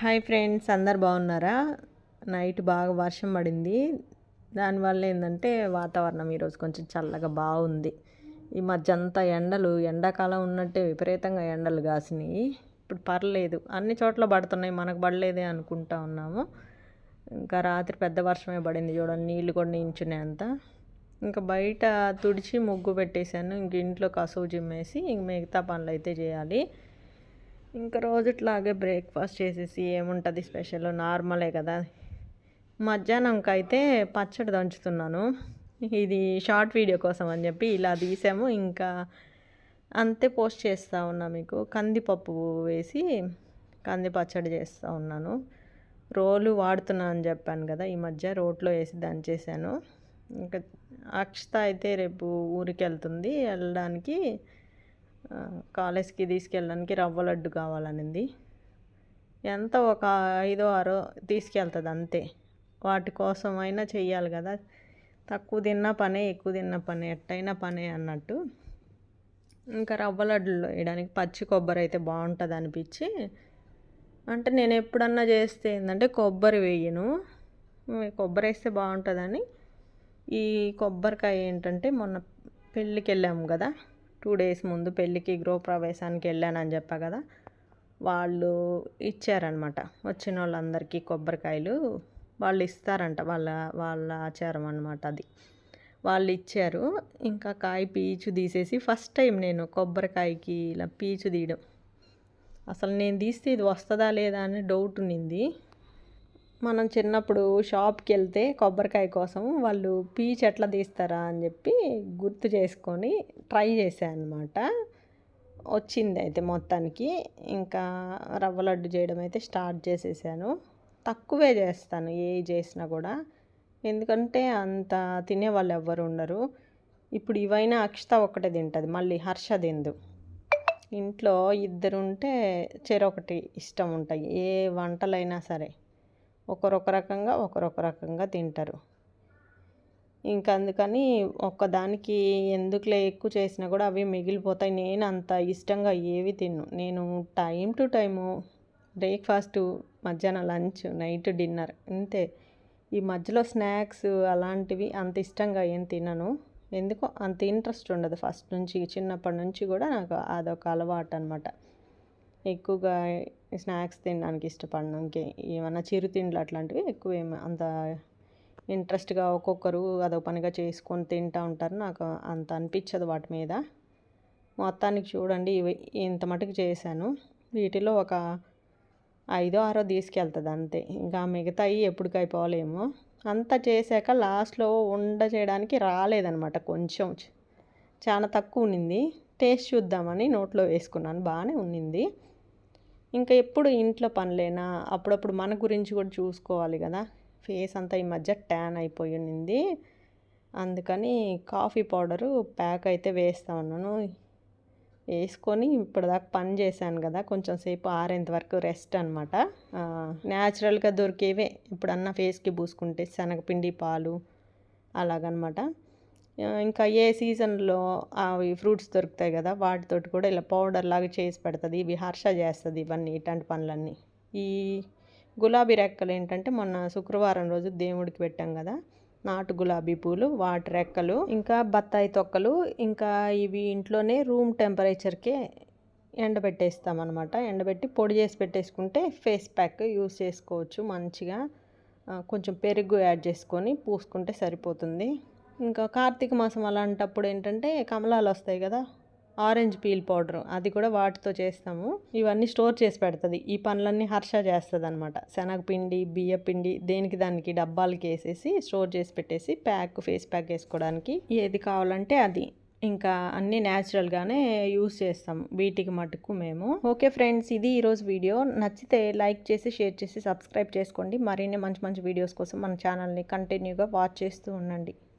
Hi friends అందరు బాగున్నారా? Night బాగా వర్షం పడింది. దానివల్ల ఏంటంటే వాతావరణం ఈరోజు కొంచెం చల్లగా బాగుంది. ఈ మధ్య అంతా ఎండలు ఎండాకాలం ఉన్నట్టే విపరీతంగా ఎండలు కాసినాయి. ఇప్పుడు పర్లేదు అన్ని చోట్ల పడుతున్నాయి మనకు పడలేదే అనుకుంటా ఉన్నాము. ఇంకా రాత్రి పెద్ద వర్షమే పడింది చూడండి నీళ్ళు కూడా నించున్నాయి అంతా. ఇంకా బయట తుడిచి ముగ్గు పెట్టేశాను ఇంక ఇంట్లో కసువు జిమ్మేసి ఇంక మిగతా పనులు అయితే చేయాలి. ఇంకా రోజుట్లాగే బ్రేక్ఫాస్ట్ చేసేసి ఏముంటుంది స్పెషల్? నార్మలే కదా. మధ్యాహ్నంకి అయితే పచ్చడి దంచుతున్నాను. ఇది షార్ట్ వీడియో కోసం అని చెప్పి ఇలా తీసాము. ఇంకా అంతే పోస్ట్ చేస్తూ ఉన్నా మీకు. కందిపప్పు వేసి కంది పచ్చడి చేస్తూ ఉన్నాను. రోలు వాడుతున్నాను అని చెప్పాను కదా ఈ మధ్య రోట్లో వేసి దంచేసాను ఇంకా అక్షత అయితే రేపు ఊరికి వెళ్తుంది వెళ్ళడానికి కాలేజ్కి తీసుకెళ్ళడానికి రవ్వ లడ్డు కావాలనింది. ఎంత ఒక ఐదో ఆరో తీసుకెళ్తుంది అంతే. వాటి కోసమైనా అయినా చెయ్యాలి కదా. తక్కువ తిన్న పనే ఎక్కువ తిన్న పనే ఎట్టయినా పనే అన్నట్టు. ఇంకా రవ్వ లడ్డులు వేయడానికి పచ్చి కొబ్బరి అయితే బాగుంటుంది అనిపించి అంటే నేను ఎప్పుడన్నా చేస్తే ఏంటంటే కొబ్బరి వేయను. కొబ్బరి వేస్తే బాగుంటుందని. ఈ కొబ్బరికాయ ఏంటంటే మొన్న పెళ్ళికి వెళ్ళాము కదా. టూ డేస్ ముందు పెళ్ళికి గృహప్రవేశానికి వెళ్ళానని చెప్పా కదా వాళ్ళు ఇచ్చారనమాట వచ్చిన వాళ్ళందరికీ కొబ్బరికాయలు వాళ్ళు ఇస్తారంట వాళ్ళ వాళ్ళ ఆచారం అనమాట అది. వాళ్ళు ఇచ్చారు ఇంకా కాయ పీచు తీసేసి ఫస్ట్ టైం నేను కొబ్బరికాయకి ఇలా పీచు తీయడం. అసలు నేను తీస్తే ఇది వస్తుందా లేదా అని డౌట్ ఉన్నింది మనం చిన్నప్పుడు షాప్కి వెళ్తే కొబ్బరికాయ కోసం వాళ్ళు పీ ఎట్లా తీస్తారా అని చెప్పి గుర్తు చేసుకొని ట్రై చేశాను అనమాట వచ్చింది అయితే మొత్తానికి. ఇంకా రవ్వ లడ్డు చేయడం అయితే స్టార్ట్ చేసేసాను. తక్కువే చేస్తాను ఏ చేసినా కూడా. ఎందుకంటే అంత తినే వాళ్ళు ఎవ్వరు ఉండరు. ఇప్పుడు ఇవైనా అక్షత ఒక్కటే తింటుంది మళ్ళీ హర్ష తిందు. ఇంట్లో ఇద్దరు ఉంటే చెరొకటి ఇష్టం ఉంటాయి ఏ వంటలైనా సరే. ఒకరొక రకంగా ఒకరొక రకంగా తింటారు. ఇంకా అందుకని ఒక్కదానికి ఎందుకులే ఎక్కువ చేసినా కూడా అవి మిగిలిపోతాయి. నేను అంత ఇష్టంగా ఏవి తిన్ను. నేను టైం టు టైము బ్రేక్ఫాస్ట్ మధ్యాహ్నం లంచ్ నైట్ డిన్నర్ అంతే ఈ మధ్యలో స్నాక్స్ అలాంటివి అంత ఇష్టంగా ఏం తినను. ఎందుకో అంత ఇంట్రెస్ట్ ఉండదు. ఫస్ట్ నుంచి చిన్నప్పటి నుంచి కూడా నాకు అదొక అలవాటు అనమాట ఎక్కువగా స్నాక్స్ తినడానికి ఇష్టపడను. ఇంకే ఏమన్నా చిరుతిండ్లు అట్లాంటివి ఎక్కువ ఏమి అంత ఇంట్రెస్ట్గా ఒక్కొక్కరు అదో పనిగా చేసుకొని తింటూ ఉంటారు. నాకు అంత అనిపించదు వాటి మీద. మొత్తానికి చూడండి ఇవి ఇంత మటుకు చేశాను. వీటిలో ఒక ఐదో ఆరో తీసుకెళ్తుంది అంతే. ఇంకా మిగతాయి ఎప్పటికి అయిపోలేమో అంతా చేశాక లాస్ట్లో ఉండ చేయడానికి రాలేదనమాట కొంచెం. చాలా తక్కువ ఉన్నింది టేస్ట్ చూద్దామని నోట్లో వేసుకున్నాను. బాగానే ఉన్నింది. ఇంకా ఎప్పుడు ఇంట్లో పనులేనా అప్పుడప్పుడు మన గురించి కూడా చూసుకోవాలి కదా. ఫేస్ అంతా ఈ మధ్య ట్యాన్ అయిపోయి ఉన్నింది. అందుకని కాఫీ పౌడరు ప్యాక్ అయితే వేస్తా ఉన్నాను వేసుకొని ఇప్పటిదాకా పని చేశాను కదా. కొంచెం సేపు ఆరేంత వరకు రెస్ట్ అనమాట న్యాచురల్గా దొరికేవే. ఇప్పుడన్నా ఫేస్కి పూసుకుంటే శనగపిండి పాలు అలాగనమాట ఇంకా ఏ సీజన్లో అవి ఫ్రూట్స్ దొరుకుతాయి కదా వాటితోటి కూడా ఇలా పౌడర్ లాగా చేసి పెడుతుంది ఇవి హర్ష చేస్తుంది ఇవన్నీ ఇట్లాంటి పనులన్నీ. ఈ గులాబీ రెక్కలు ఏంటంటే మొన్న శుక్రవారం రోజు దేవుడికి పెట్టాం కదా నాటు గులాబీ పూలు వాటి రెక్కలు ఇంకా బత్తాయి తొక్కలు ఇంకా ఇవి ఇంట్లోనే రూమ్ టెంపరేచర్కే ఎండబెట్టేస్తామన్నమాట. ఎండబెట్టి పొడి చేసి పెట్టేసుకుంటే ఫేస్ ప్యాక్ యూస్ చేసుకోవచ్చు మంచిగా. కొంచెం పెరుగు యాడ్ చేసుకొని పూసుకుంటే సరిపోతుంది. ఇంకా కార్తీక మాసం అలాంటప్పుడు ఏంటంటే కమలాలు వస్తాయి కదా ఆరెంజ్ పీల్ పౌడర్ అది కూడా వాటితో చేస్తాము. ఇవన్నీ స్టోర్ చేసి పెడుతుంది. ఈ పనులన్నీ హర్ష చేస్తుంది అనమాట శనగపిండి బియ్య పిండి దేనికి దానికి డబ్బాలకి వేసేసి స్టోర్ చేసి పెట్టేసి ప్యాక్ ఫేస్ ప్యాక్ వేసుకోవడానికి ఏది కావాలంటే అది. ఇంకా అన్నీ న్యాచురల్గానే యూస్ చేస్తాం. వీటికి మటుకు మేము. ఓకే ఫ్రెండ్స్ ఇది ఈరోజు వీడియో. నచ్చితే లైక్ చేసి షేర్ చేసి సబ్స్క్రైబ్ చేసుకోండి. మరిన్ని మంచి మంచి వీడియోస్ కోసం మన ఛానల్ని కంటిన్యూగా వాచ్ చేస్తూ ఉండండి.